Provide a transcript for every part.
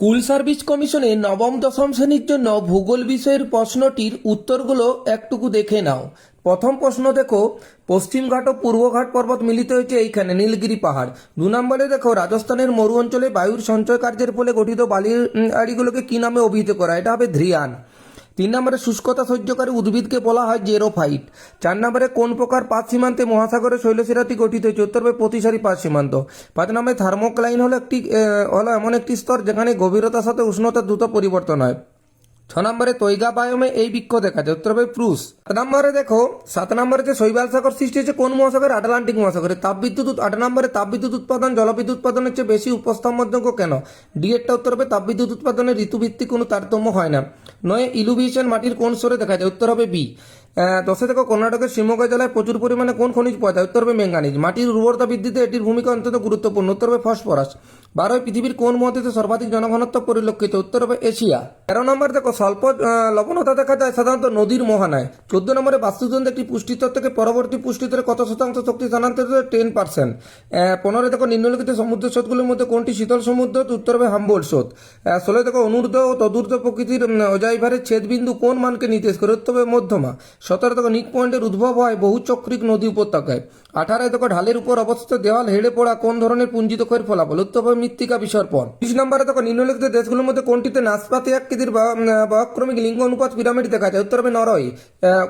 School service কমিশনে নবম, দশম শ্রেণির জন্য ভূগোল বিষয়ের প্রশ্নটির উত্তরগুলো একটুকু দেখে নাও। প্রথম প্রশ্ন দেখো পশ্চিমঘাট ও পূর্বঘাট পর্বত মিলিত হয়েছে এইখানে নীলগিরি পাহাড়। দু নম্বরে দেখো, রাজস্থানের মরু অঞ্চলে বায়ুর সঞ্চয় কার্যের ফলে গঠিত বালির আড়িগুলোকে কি নামে অভিহিত করা এটা হবে ধ্রিয়ান। তিন নম্বরে শুষ্কতা সহ্যকারী উদ্ভিদকে বলা হয় জেরোফাইট। চার নম্বরে কোন প্রকার পাঁচ সীমান্তে মহাসাগরে শৈলশিরাটি গঠিত হয়েছে? উত্তরবে প্রতিসারি পাঁচ সীমান্ত। পাঁচ নম্বরে থার্মোক্লাইন হলো একটি হলো এমন একটি স্তর যেখানে গভীরতার সাথে উষ্ণতা দ্রুত পরিবর্তন হয়। ছ নম্বরে তৈগা বায়োমে এই বৃক্ষ দেখা যায়, উত্তর হবে প্রুস। সাত নম্বরে দেখো, সাত নম্বরে যে শৈবাল সাগর সৃষ্টি হচ্ছে কোন মহাসাগরে আটলান্টিক মহাসাগরে। তাপবিদ্যুৎ আট নম্বরে তাপবিদ্যুৎ উৎপাদন, জলবিদ্যুৎ উৎপাদনের চেয়ে বেশি উপস্থাপনযোগ্য কেন? ডি এরটা উত্তর হবে, তাপবিদ্যুৎ উৎপাদনের ঋতুভিত্তিক কোনো তারতম্য হয় না। নয়, ইলুভিয়েশন মাটির কোন স্বরে দেখা যায়, উত্তর হবে বি। দশে দেখো কর্ণাটকের শিমোগা জেলায় প্রচুর পরিমাণে কোন খনিজ পাওয়া যায় উত্তর হবে ম্যাঙ্গানিজ মাটির উর্বরতা বৃদ্ধিতে এটির ভূমিকা অত্যন্ত গুরুত্বপূর্ণ। উত্তর হবে ফসফরাস। বারোয় পৃথিবীর কোন মহাদেশে সর্বাধিক জনঘনত্ব পরিলক্ষিত? উত্তর হবে এশিয়া। তেরো নম্বর দেখো, স্বল্প লবণতা দেখা যায় সাধারণত নদীর মহানায়। চোদ্দ নম্বরে বাস্তুতন্ত্র একটি পুষ্টিতর থেকে পরবর্তী পুষ্টিতরে কত শতাংশ শক্তি স্থানান্তরিত টেন পার্সেন্ট। পনেরো দেখো, নিম্নলিখিত সমুদ্র স্রোতগুলির মধ্যে কোনটি শীতল সমুদ্র? উত্তর হবে হাম্বোল স্রোত। ষোলো দেখো, অনূর্ধ্ব ও তদূর্ধ্ব প্রকৃতির অজাইভারের ছেদবিন্দু কোন মানকে নির্দেশ করে? উত্তরবে মধ্যমা। সতেরো দেখো নিক পয়েন্টের উদ্ভব হয় বহুচক্রিক নদী উপত্যকায়। আঠারোয় দেখো ঢালের উপর অবস্থিত দেওয়াল হেড়ে পড়া কোন ধরনের পুঞ্জিত ক্ষয়ের ফলাফল? উত্তর হবে মৃত্তিকা বিসর্পণ বিশ নম্বরে দেখো নিম্নলিখিত দেশগুলোর মধ্যে কোনটিতে নাশপাতি আকৃতির বয়ক্রমিক লিঙ্গ অনুপাত পিরামিড দেখা যায়? উত্তর হবে নরওয়ে।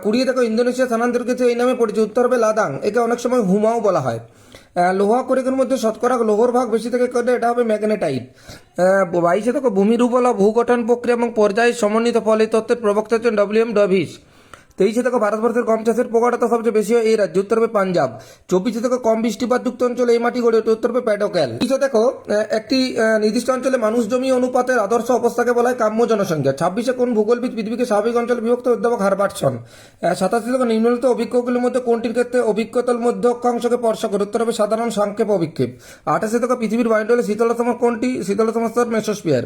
কুড়িয়ে দেখো ইন্দোনেশিয়া স্থানান্তরিত এই নামে পড়েছে উত্তর হবে লাদাং। একে অনেক সময় হুমাও বলা হয়। লোহা করিকের মধ্যে শতকরা লোহর ভাগ বেশি থেকে করলে এটা হবে ম্যাগনেটাইট। বাইশে দেখো ভূমির উপলা ভূগঠন প্রক্রিয়া এবং পর্যায়ে সমন্বিত ফলে এই তত্ত্বের প্রবক্তা হচ্ছেন ডব্লিউ এম ডভিস। তেইশে থেকে ভারতবর্ষের গম চাষের প্রকটতা সবচেয়ে বেশি হয় এই রাজ্য, উত্তর হবে পাঞ্জাব। চব্বিশে থেকে কম বৃষ্টিপাত যুক্ত অঞ্চলে এই মাটি গড়ে ওঠে, উত্তর হবে প্যাডোক্যাল তিরিশে দেখো একটি নির্দিষ্ট অঞ্চলে মানুষ জমি অনুপাতের আদর্শ অবস্থাকে বলা হয় কাম্য জনসংখ্যা। ছাব্বিশে কোন ভূগোলবিদ পৃথিবীকে স্বাভাবিক অঞ্চলে বিভক্ত অধ্যাপক হারবার্টসন সাতাশি থেকে নিম্নলিখিত অভিজ্ঞগুলির মধ্যে কোনটির ক্ষেত্রে অভিজ্ঞতার মধ্যে অক্ষাংশকে স্পর্শ করে? উত্তর হবে সাধারণ সংক্ষেপ অভিক্ষেপ। আঠাশে থেকে পৃথিবীর বায়ুমণ্ডলে শীতলতম কোনটি? শীতলতম স্তর মেসোস্পিয়ার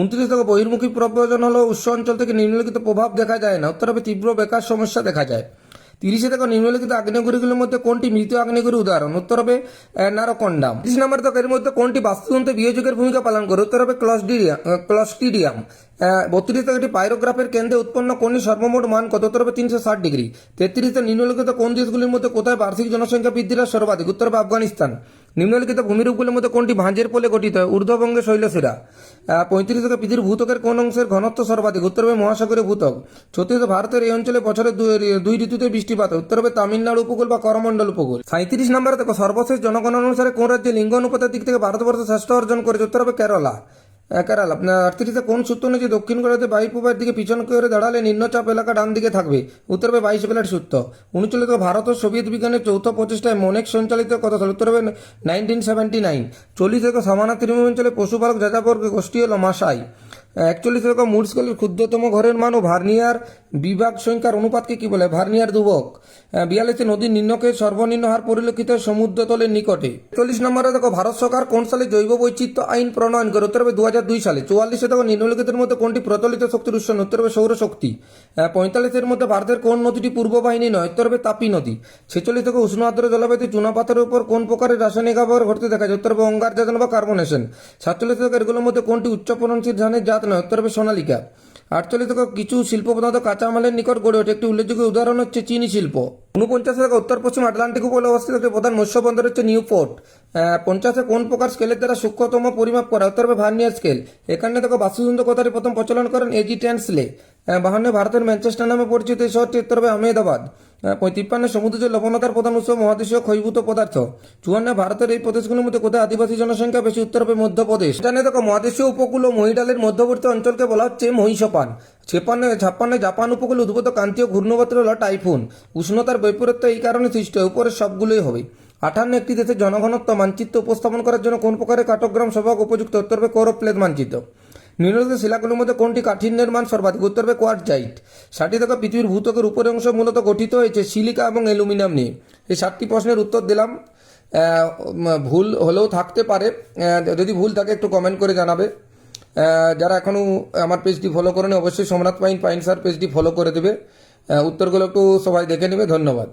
উনত্রিশ থেকে বহির্মুখী প্রব্রজন হলো উৎস অঞ্চল থেকে নিম্নলিখিত প্রভাব দেখা যায় না। উত্তর তীব্র বেকার সমস্যা দেখা যায়। তিরিশে থেকে নিম্নলিখিত আগ্নেয়গিরিগুলির মধ্যে কোনটি মৃত আগ্নেয়গিরি উদাহরণ? উত্তর হবে নারকন্ডাম। তিরিশ নম্বর থেকে এর মধ্যে কোনটি বাস্তুতন্ত্রে বিয়োজকের ভূমিকা পালন করে? উত্তর হবে ক্লস্টিডিয়াম। ক্লস্টিডিয়াম বত্রিশ থেকে পাইরোগ্রাফের কেন্দ্রে উৎপন্ন কোনটি সর্বমোট মান কত? উত্তর হবে তিনশো ষাট ডিগ্রি। তেত্রিশে নিম্নলিখিত কোন দেশগুলির মধ্যে কোথায় বার্ষিক জনসংখ্যা বৃদ্ধির সর্বাধিক? উত্তর হবে আফগানিস্তান। নিম্নলিখিত ভূমিরূপগুলির মধ্যে কোনটি ভাঁজের পোলে গঠিত? হয় ঊর্ধ্ববঙ্গে শৈলশিরা পঁয়ত্রিশ থেকে পৃথিবীর ভূতকের কোন অংশের ঘনত্ব সর্বাধিক? উত্তরবে মহাসাগরের ভূতক। ছত্রিশ ভারতের এই অঞ্চলে বছরের দুই- ঋতুতে বৃষ্টিপাত। উত্তরবে তামিলনাড়ু উপকূল বা করমণ্ডল উপকূল। সাঁত্রিশ নম্বরে দেখো, সর্বশেষ জনগণনা অনুসারে কোন রাজ্যে লিঙ্গ অনুপাতের দিক থেকে ভারতবর্ষ শ্রেষ্ঠ অর্জন করেছে? উত্তরবে কেরালা। কেরালা, আপনার আটত্রিশে কোন সূত্র নিচে দক্ষিণ কোরিয়াতে বায়ু প্রবাহের দিকে পিছন করে দাঁড়ালে নিম্নচাপ এলাকা ডান দিকে থাকবে? উত্তর হবে বাইশ প্লেট সূত্র। উনচল্লিশ ভারত ও সোভিয়েত বিজ্ঞানের চৌথ প্রচেষ্টায় মনেক সঞ্চালিত কথা উত্তর হবে নাইনটিন সেভেন্টি নাইন। চল্লিশ সমানা তৃণমূল অঞ্চলে পশুপালক যাযাবর্গ গোষ্ঠী হল মাসাই একচল্লিশ থেকে মুড স্কেলের ক্ষুদ্রতম ঘরের মান ও ভার্নিয়ার বিভাগ সংখ্যার অনুপাতকে কি বলে? ভার্নিয়ার দুবক। বিয়াল্লিশে নদীর নিম্নকে সর্বনিম্ন হার পরিলক্ষিত সমুদ্রতলের নিকটে। চল্লিশ নম্বরে দেখো, ভারত সরকার কোন সালে জৈব বৈচিত্র্য আইন প্রণয়ন করে? উত্তর হবে দু দুই সালে। চুয়াল্লিশে দেখো নিম্নলিখিতের মধ্যে কোনটি প্রচলিত শক্তির উৎস? উত্তর হবে সৌরশক্তি পঁয়তাল্লিশের মধ্যে ভারতের কোন নদীটি পূর্ব বাহিনী নয়? উত্তর হবে তাপি নদী। ছেচল্লিশ থেকে উষ্ণ আর্দ্র জলবায়ুতে চুনাপাথরের উপর কোন প্রকারের রাসায়নিক ব্যবহার ঘটতে দেখা যায়? উত্তর হবে অঙ্গার অঙ্গারজাতন বা কার্বনেশন। সাতচল্লিশ থেকে এগুলোর মধ্যে কোনটি উচ্চ ফলনশীল ধানের জাত নয় উত্তর হবে সোনালিকা আটচল্লিশ কিছু শিল্প প্রধানত কাঁচামালের নিকট গড়ে ওঠে। একটি উল্লেখযোগ্য উদাহরণ হচ্ছে চিনি শিল্প। উনপঞ্চাশ উত্তর পশ্চিম আটলান্টিক উপকূলে অবস্থিত একটি প্রধান মৎস্য বন্দর হচ্ছে নিউ পোর্ট পঞ্চাশে কোন প্রকার স্কেলের দ্বারা সূক্ষ্মতম পরিমাপ করা উত্তর হবে ভার্নিয়ার স্কেল এখানে দেখো বাস্তুতন্ত্র কথাটি প্রথম প্রচলন করেন এজি ট্যান্সলে বাহান্ন ভারতের ম্যানচেস্টার নামে পরিচিত এই শহরটি। উত্তর হবে আহমেদাবাদ। তিপ্পান্ন সমুদ্রের লবণতার প্রধান উৎস মহাদেশীয় ক্ষয়ভূত পদার্থ। চুয়ান্ন ভারতের এই প্রদেশগুলির মধ্যে কোথায় আদিবাসী জনসংখ্যা বেশি? উত্তর হবে মধ্যপ্রদেশ। এখানে দেখো মহাদেশীয় উপকূল ও মহিডালের মধ্যবর্তী অঞ্চলকে বলা হচ্ছে মহিষপান। ছেপান্ন ছাপ্পান্ন জাপান উপকূলে উদ্ভূত ক্রান্তীয় ঘূর্ণবত্র হল টাইফুন। উষ্ণতার বৈপরীত্য এই কারণে সৃষ্টি হয় উপরের সবগুলোই হবে। আঠান্ন একটি দেশের জনঘনত্ব মানচিত্র উপস্থাপন করার জন্য কোন প্রকারের কাটোগ্রাম সভা উপযুক্ত? উত্তর হবে কৌরপ্লেদ মানচিত্র। নিম্নলিখিত শিলাগুলির মধ্যে কোনটি কাঠিন্যের মান সর্বাধিক? উত্তর হবে কোয়ার্জাইট ষাটটি থেকে পৃথিবীর ভূতকের উপরের অংশ মূলত গঠিত হয়েছে সিলিকা এবং অ্যালুমিনিয়াম নিয়ে। এই সাতটি প্রশ্নের উত্তর দিলাম। ভুল হলেও থাকতে পারে। যদি ভুল থাকে একটু কমেন্ট করে জানাবে। যারা এখনও আমার পেজটি ফলো করেনি, অবশ্যই সোমনাথ পাইন পাইন স্যার পেজটি ফলো করে দেবে। উত্তরগুলো একটু সবাই দেখে নেবে। ধন্যবাদ।